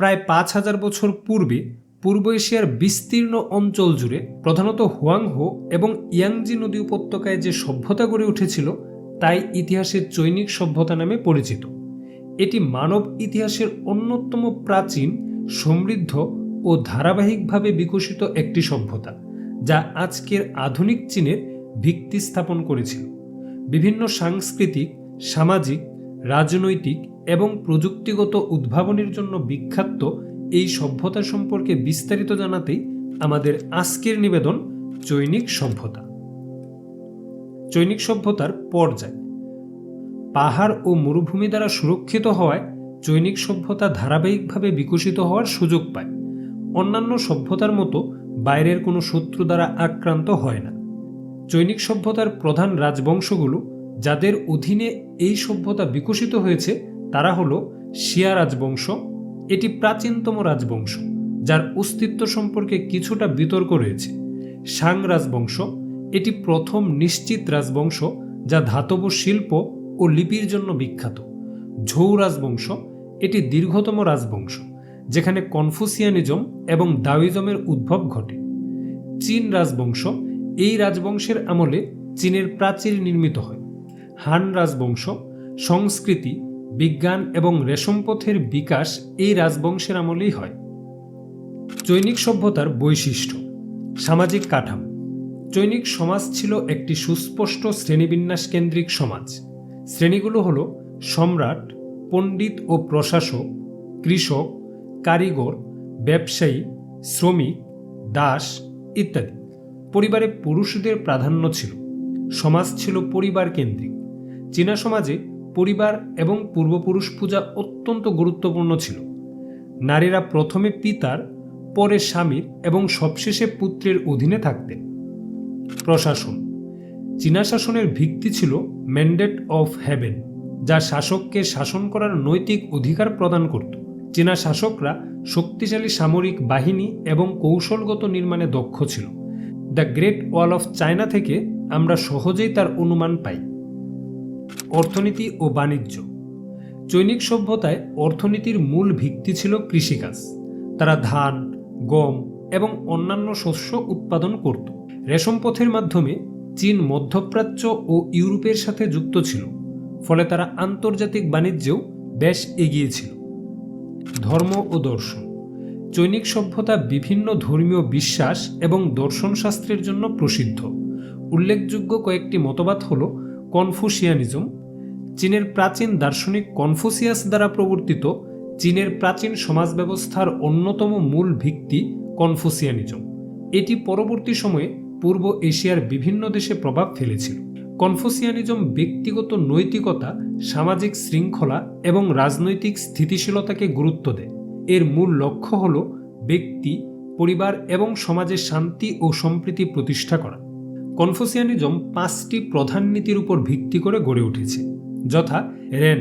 প্রায় পাঁচ হাজার বছর পূর্বে পূর্ব এশিয়ার বিস্তীর্ণ অঞ্চল জুড়ে প্রধানত হুয়াংহো এবং ইয়াংজি নদী উপত্যকায় যে সভ্যতা গড়ে উঠেছিল, তাই ইতিহাসের চৈনিক সভ্যতা নামে পরিচিত। এটি মানব ইতিহাসের অন্যতম প্রাচীন, সমৃদ্ধ ও ধারাবাহিকভাবে বিকশিত একটি সভ্যতা, যা আজকের আধুনিক চীনের ভিত্তি স্থাপন করেছিল। বিভিন্ন সাংস্কৃতিক, সামাজিক, রাজনৈতিক এবং প্রযুক্তিগত উদ্ভাবনের জন্য বিখ্যাত এই সভ্যতা সম্পর্কে বিস্তারিত জানাতেই আমাদের আজকের নিবেদন চৈনিক সভ্যতা। চৈনিক সভ্যতার পর্যায়। পাহাড় ও মরুভূমি দ্বারা সুরক্ষিত হওয়ায় চৈনিক সভ্যতা ধারাবাহিকভাবে বিকশিত হওয়ার সুযোগ পায়। অন্যান্য সভ্যতার মতো বাইরের কোনো শত্রু দ্বারা আক্রান্ত হয় না। চৈনিক সভ্যতার প্রধান রাজবংশগুলো, যাদের অধীনে এই সভ্যতা বিকশিত হয়েছে তারা হল শিয়া রাজবংশ, এটি প্রাচীনতম রাজবংশ, যার অস্তিত্ব সম্পর্কে কিছুটা বিতর্ক রয়েছে। সাং রাজবংশ, এটি প্রথম নিশ্চিত রাজবংশ যা ধাতব শিল্প ও লিপির জন্য বিখ্যাত। ঝৌ রাজবংশ, এটি দীর্ঘতম রাজবংশ, যেখানে কনফুসিয়ানিজম এবং দাওইজমের উদ্ভব ঘটে। চীন রাজবংশ, এই রাজবংশের আমলে চীনের প্রাচীর নির্মিত হয়। হান রাজবংশ, সংস্কৃতি বিজ্ঞান এবং রেশমপথের বিকাশ এই রাজবংশের আমলেই হয়। চৈনিক সভ্যতার বৈশিষ্ট্য, সামাজিক কাঠামো। চৈনিক সমাজ ছিল একটি সুস্পষ্ট শ্রেণীবিন্যাস কেন্দ্রিক সমাজ। শ্রেণীগুলো হল সম্রাট, পণ্ডিত ও প্রশাসক, কৃষক, কারিগর, ব্যবসায়ী, শ্রমিক, দাস ইত্যাদি। পরিবারে পুরুষদের প্রাধান্য ছিল। সমাজ ছিল পরিবার কেন্দ্রিক। চীনা সমাজে পরিবার এবং পূর্বপুরুষ পূজা অত্যন্ত গুরুত্বপূর্ণ ছিল। নারীরা প্রথমে পিতার, পরে স্বামীর এবং সবশেষে পুত্রের অধীনে থাকতেন। প্রশাসন। চীনা শাসনের ভিত্তি ছিল ম্যান্ডেট অফ হ্যাভেন যা শাসককে শাসন করার নৈতিক অধিকার প্রদান করত। চীনা শাসকরা শক্তিশালী সামরিক বাহিনী এবং কৌশলগত নির্মাণে দক্ষ ছিল। The Great Wall of China থেকে আমরা সহজেই তার অনুমান পাই। অর্থনীতি ও বাণিজ্য। চৈনিক সভ্যতায় অর্থনীতির মূল ভিত্তি ছিল কৃষিকাজ। তারা ধান, গম এবং অন্যান্য শস্য উৎপাদন করত। রেশম পথের মাধ্যমে চীন মধ্যপ্রাচ্য ও ইউরোপের সাথে যুক্ত ছিল, ফলে তারা আন্তর্জাতিক বাণিজ্যেও বেশ এগিয়েছিল ধর্ম ও দর্শন। চৈনিক সভ্যতা বিভিন্ন ধর্মীয় বিশ্বাস এবং দর্শনশাস্ত্রের জন্য প্রসিদ্ধ। উল্লেখযোগ্য কয়েকটি মতবাদ হল কনফুসিয়ানিজম, চীনের প্রাচীন দার্শনিক কনফুসিয়াস দ্বারা প্রবর্তিত চীনের প্রাচীন সমাজ ব্যবস্থার অন্যতম মূল ভিত্তি কনফুসিয়ানিজম। এটি পরবর্তী সময়ে পূর্ব এশিয়ার বিভিন্ন দেশে প্রভাব ফেলেছিল। কনফুসিয়ানিজম ব্যক্তিগত নৈতিকতা, সামাজিক শৃঙ্খলা এবং রাজনৈতিক স্থিতিশীলতাকে গুরুত্ব দেয়। এর মূল লক্ষ্য হল ব্যক্তি, পরিবার এবং সমাজে শান্তি ও সম্প্রীতি প্রতিষ্ঠা করা। কনফুসিয়ানিজম পাঁচটি প্রধান নীতির উপর ভিত্তি করে গড়ে উঠেছে, যথা রেন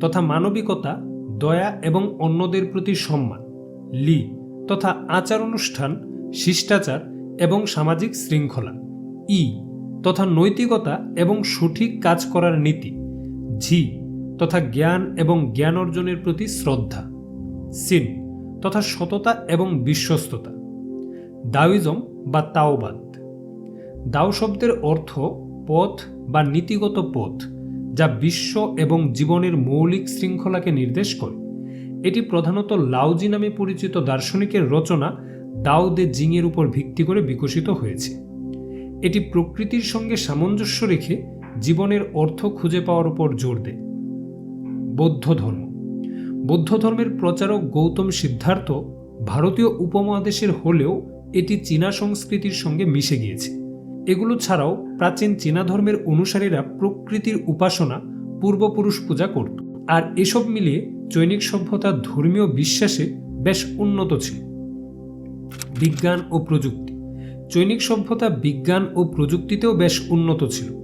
তথা মানবিকতা, দয়া এবং অন্যদের প্রতি সম্মান, লি তথা আচার অনুষ্ঠান শিষ্টাচার এবং সামাজিক শৃঙ্খলা, ই তথা নৈতিকতা এবং সঠিক কাজ করার নীতি, ঝি তথা জ্ঞান এবং জ্ঞান অর্জনের প্রতি শ্রদ্ধা, সিন তথা সততা এবং বিশ্বস্ততা দাওইজম বা তাওবাদ। দাও শব্দের অর্থ পথ বা নীতিগত পথ, যা বিশ্ব এবং জীবনের মৌলিক শৃঙ্খলাকে নির্দেশ করে। এটি প্রধানত লাউজি নামে পরিচিত দার্শনিকের রচনা দাও দে জিংয়ের উপর ভিত্তি করে বিকশিত হয়েছে। এটি প্রকৃতির সঙ্গে সামঞ্জস্য রেখে জীবনের অর্থ খুঁজে পাওয়ার উপর জোর দেয়। বৌদ্ধ ধর্ম। বৌদ্ধ ধর্মের প্রচারক গৌতম সিদ্ধার্থ ভারতীয় উপমহাদেশের হলেও এটি চীনা সংস্কৃতির সঙ্গে মিশে গিয়েছে। এগুলো ছাড়াও প্রাচীন চীনা ধর্মের অনুসারীরা প্রকৃতির উপাসনা, পূর্বপুরুষ পূজা করত। আর এসব মিলিয়ে চৈনিক সভ্যতা ধর্মীয় বিশ্বাসে বেশ উন্নত ছিল। বিজ্ঞান ও প্রযুক্তি। চৈনিক সভ্যতা বিজ্ঞান ও প্রযুক্তিতেও বেশ উন্নত ছিল।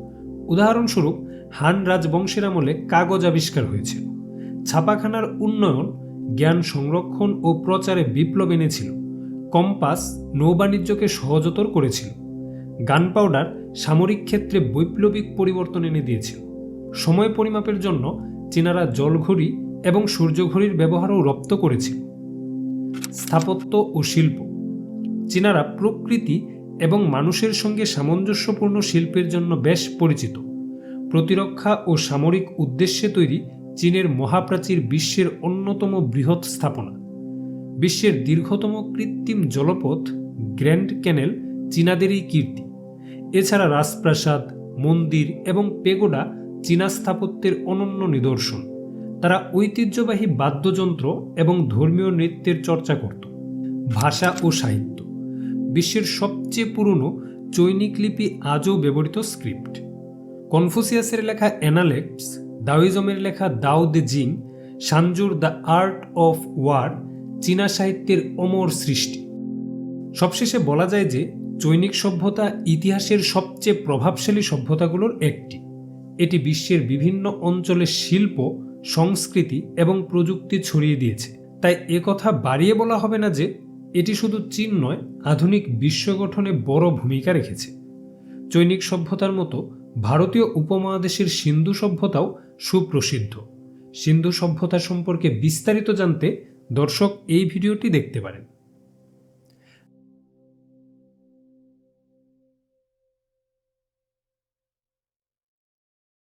উদাহরণস্বরূপ, হান রাজবংশের আমলে কাগজ আবিষ্কার হয়েছিল। ছাপাখানার উন্নয়ন, জ্ঞান সংরক্ষণ ও প্রচারে বিপ্লব এনেছিল। কম্পাস নৌবাণিজ্যকে সহজতর করেছিল। গান পাউডার সামরিক ক্ষেত্রে বৈপ্লবিক পরিবর্তন এনে দিয়েছিল সময় পরিমাপের জন্য চীনারা জলঘড়ি এবং সূর্যঘড়ির ব্যবহারও রপ্ত করেছিল স্থাপত্য ও শিল্প। চীনারা প্রকৃতি এবং মানুষের সঙ্গে সামঞ্জস্যপূর্ণ শিল্পের জন্য বেশ পরিচিত। প্রতিরক্ষা ও সামরিক উদ্দেশ্যে তৈরি চীনের মহাপ্রাচীর বিশ্বের অন্যতম বৃহৎ স্থাপনা। বিশ্বের দীর্ঘতম কৃত্রিম জলপথ, গ্র্যান্ড ক্যানেল চীনাদেরই কীর্তি। এছাড়া রাজপ্রাসাদ, মন্দির এবং পেগোডা চীনা স্থাপত্যের অনন্য নিদর্শন। তারা ঐতিহ্যবাহী বাদ্যযন্ত্র এবং ধর্মীয় নৃত্যের চর্চা করত। ভাষা ও সাহিত্য, বিশ্বের সবচেয়ে পুরনো চৈনিক লিপি আজও ব্যবহৃত স্ক্রিপ্ট। কনফুসিয়াসের লেখা অ্যানালেক্টস দাওইজমের লেখা দাও দে জিং সানজুর দ্য আর্ট অফ ওয়ার চীনা সাহিত্যের অমর সৃষ্টি। সবশেষে বলা যায় যে চৈনিক সভ্যতা ইতিহাসের সবচেয়ে প্রভাবশালী সভ্যতাগুলোর একটি। এটি বিশ্বের বিভিন্ন অঞ্চলে শিল্প, সংস্কৃতি এবং প্রযুক্তি ছড়িয়ে দিয়েছে। তাই একথা বাড়িয়ে বলা হবে না যে এটি শুধু চীন নয়, আধুনিক বিশ্ব গঠনে বড় ভূমিকা রেখেছে। চৈনিক সভ্যতার মতো ভারতীয় উপমহাদেশের সিন্ধু সভ্যতাও সুপ্রসিদ্ধ। সিন্ধু সভ্যতা সম্পর্কে বিস্তারিত জানতে দর্শক এই ভিডিওটি দেখতে পারেন।